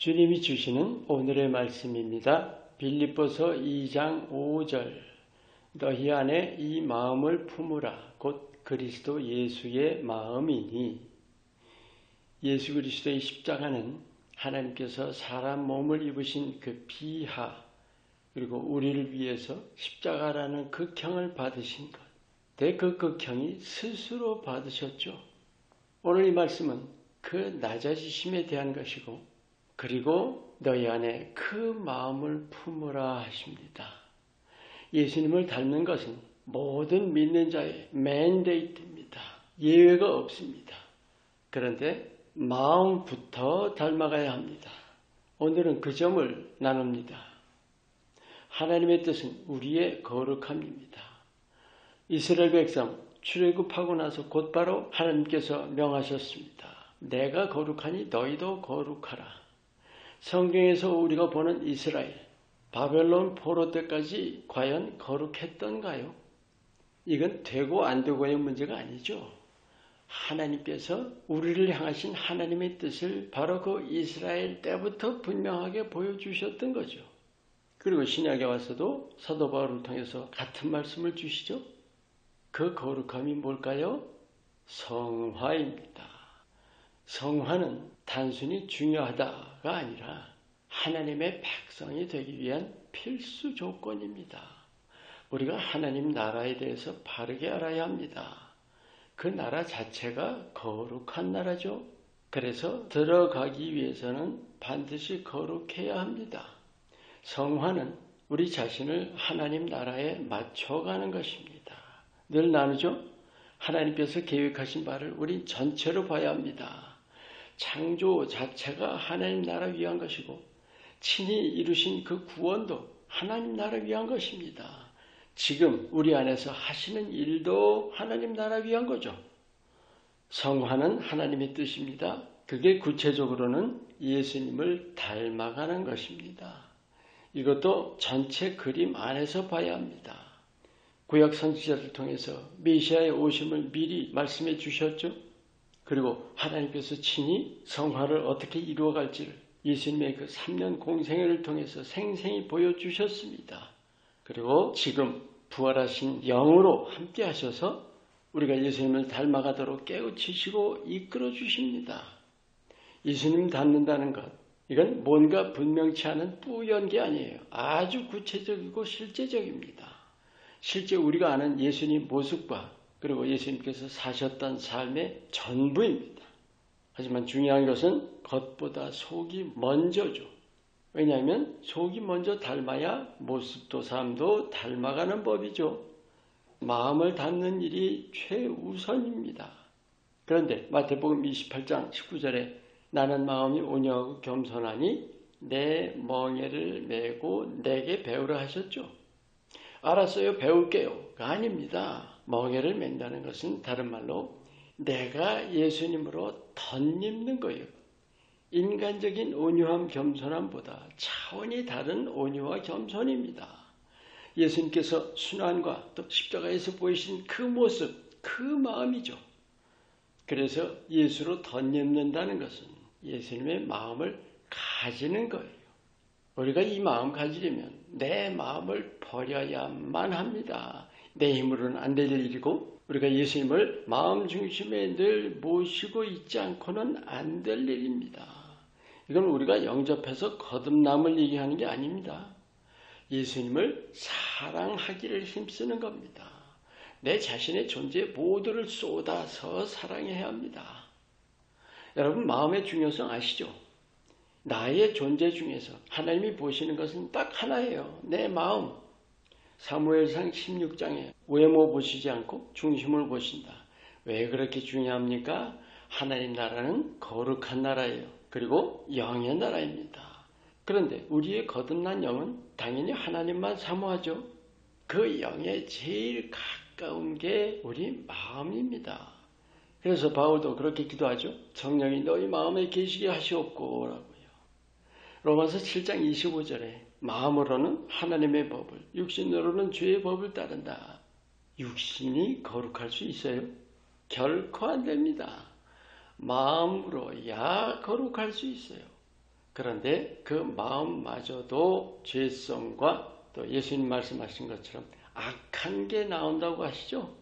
주님이 주시는 오늘의 말씀입니다. 빌립보서 2장 5절 너희 안에 이 마음을 품으라 곧 그리스도 예수의 마음이니 예수 그리스도의 십자가는 하나님께서 사람 몸을 입으신 그 비하 그리고 우리를 위해서 십자가라는 극형을 받으신 것. 그 극형이 스스로 받으셨죠. 오늘 이 말씀은 그 낮아지심에 대한 것이고 그리고 너희 안에 그 마음을 품으라 하십니다. 예수님을 닮는 것은 모든 믿는 자의 맨데이트입니다. 예외가 없습니다. 그런데 마음부터 닮아가야 합니다. 오늘은 그 점을 나눕니다. 하나님의 뜻은 우리의 거룩함입니다. 이스라엘 백성 출애굽하고 나서 곧바로 하나님께서 명하셨습니다. 내가 거룩하니 너희도 거룩하라. 성경에서 우리가 보는 이스라엘, 바벨론 포로 때까지 과연 거룩했던가요? 이건 되고 안 되고의 문제가 아니죠. 하나님께서 우리를 향하신 하나님의 뜻을 바로 그 이스라엘 때부터 분명하게 보여주셨던 거죠. 그리고 신약에 와서도 사도 바울을 통해서 같은 말씀을 주시죠. 그 거룩함이 뭘까요? 성화입니다. 성화는 단순히 중요하다가 아니라 하나님의 백성이 되기 위한 필수 조건입니다. 우리가 하나님 나라에 대해서 바르게 알아야 합니다. 그 나라 자체가 거룩한 나라죠. 그래서 들어가기 위해서는 반드시 거룩해야 합니다. 성화는 우리 자신을 하나님 나라에 맞춰가는 것입니다. 늘 나누죠? 하나님께서 계획하신 바를 우리 전체로 봐야 합니다. 창조 자체가 하나님 나라 위한 것이고 친히 이루신 그 구원도 하나님 나라 위한 것입니다. 지금 우리 안에서 하시는 일도 하나님 나라 위한 거죠. 성화는 하나님의 뜻입니다. 그게 구체적으로는 예수님을 닮아가는 것입니다. 이것도 전체 그림 안에서 봐야 합니다. 구약 선지자를 통해서 메시아의 오심을 미리 말씀해 주셨죠. 그리고 하나님께서 친히 성화를 어떻게 이루어갈지를 예수님의 그 3년 공생애를 통해서 생생히 보여주셨습니다. 그리고 지금 부활하신 영으로 함께 하셔서 우리가 예수님을 닮아가도록 깨우치시고 이끌어 주십니다. 예수님 닮는다는 것, 이건 뭔가 분명치 않은 뿌연 게 아니에요. 아주 구체적이고 실제적입니다. 실제 우리가 아는 예수님 모습과 그리고 예수님께서 사셨던 삶의 전부입니다. 하지만 중요한 것은 겉보다 속이 먼저죠. 왜냐하면 속이 먼저 닮아야 모습도 삶도 닮아가는 법이죠. 마음을 닮는 일이 최우선입니다. 그런데 마태복음 28장 19절에 나는 마음이 온유하고 겸손하니 내 멍에를 메고 내게 배우라 하셨죠. 알았어요. 배울게요.가 아닙니다. 멍에를 맨다는 것은 다른 말로 내가 예수님으로 덧입는 거예요. 인간적인 온유함 겸손함보다 차원이 다른 온유와 겸손입니다. 예수님께서 순환과 또 십자가에서 보이신 그 모습, 그 마음이죠. 그래서 예수로 덧입는다는 것은 예수님의 마음을 가지는 거예요. 우리가 이 마음 가지려면 내 마음을 버려야만 합니다. 내 힘으로는 안 될 일이고 우리가 예수님을 마음 중심에 늘 모시고 있지 않고는 안 될 일입니다. 이건 우리가 영접해서 거듭남을 얘기하는 게 아닙니다. 예수님을 사랑하기를 힘쓰는 겁니다. 내 자신의 존재 모두를 쏟아서 사랑해야 합니다. 여러분 마음의 중요성 아시죠? 나의 존재 중에서 하나님이 보시는 것은 딱 하나예요. 내 마음. 사무엘상 16장에 외모 보시지 않고 중심을 보신다. 왜 그렇게 중요합니까? 하나님 나라는 거룩한 나라예요. 그리고 영의 나라입니다. 그런데 우리의 거듭난 영은 당연히 하나님만 사모하죠. 그 영에 제일 가까운 게 우리 마음입니다. 그래서 바울도 그렇게 기도하죠. 성령이 너희 마음에 계시게 하시옵고. 로마서 7장 25절에 마음으로는 하나님의 법을 육신으로는 죄의 법을 따른다. 육신이 거룩할 수 있어요? 결코 안 됩니다. 마음으로야 거룩할 수 있어요. 그런데 그 마음마저도 죄성과 또 예수님 말씀하신 것처럼 악한 게 나온다고 하시죠.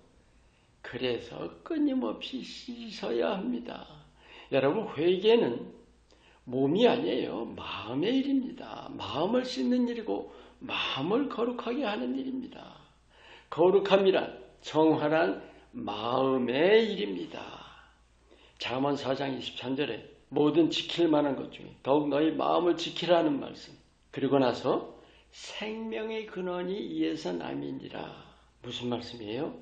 그래서 끊임없이 씻어야 합니다. 여러분 회개는 몸이 아니에요. 마음의 일입니다. 마음을 씻는 일이고 마음을 거룩하게 하는 일입니다. 거룩함이란 정활한 마음의 일입니다. 잠언 4장 23절에 모든 지킬 만한 것 중에 더욱 너희 마음을 지키라는 말씀. 그리고 나서 생명의 근원이 이에서 남이니라. 무슨 말씀이에요?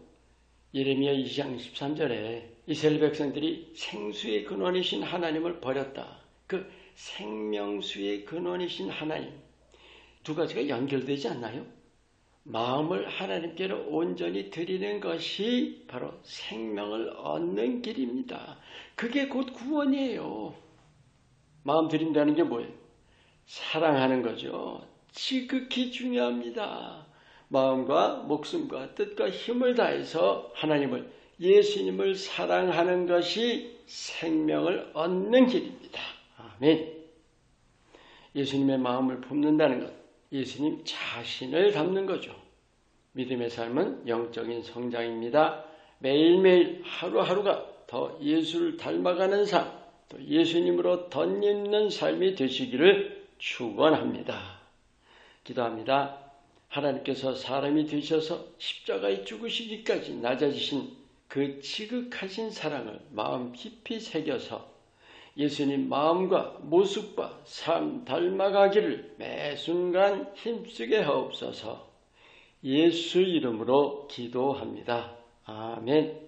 예레미야 2장 13절에 이스라엘 백성들이 생수의 근원이신 하나님을 버렸다. 그 생명수의 근원이신 하나님 두 가지가 연결되지 않나요? 마음을 하나님께로 온전히 드리는 것이 바로 생명을 얻는 길입니다. 그게 곧 구원이에요. 마음 드린다는 게 뭐예요? 사랑하는 거죠. 지극히 중요합니다. 마음과 목숨과 뜻과 힘을 다해서 하나님을 예수님을 사랑하는 것이 생명을 얻는 길입니다. 아멘. 예수님의 마음을 품는다는 것, 예수님 자신을 담는 거죠. 믿음의 삶은 영적인 성장입니다. 매일매일 하루하루가 더 예수를 닮아가는 삶, 또 예수님으로 덧입는 삶이 되시기를 축원합니다. 기도합니다. 하나님께서 사람이 되셔서 십자가에 죽으시기까지 낮아지신 그 지극하신 사랑을 마음 깊이 새겨서 예수님 마음과 모습과 삶 닮아가기를 매 순간 힘쓰게 하옵소서 예수 이름으로 기도합니다. 아멘.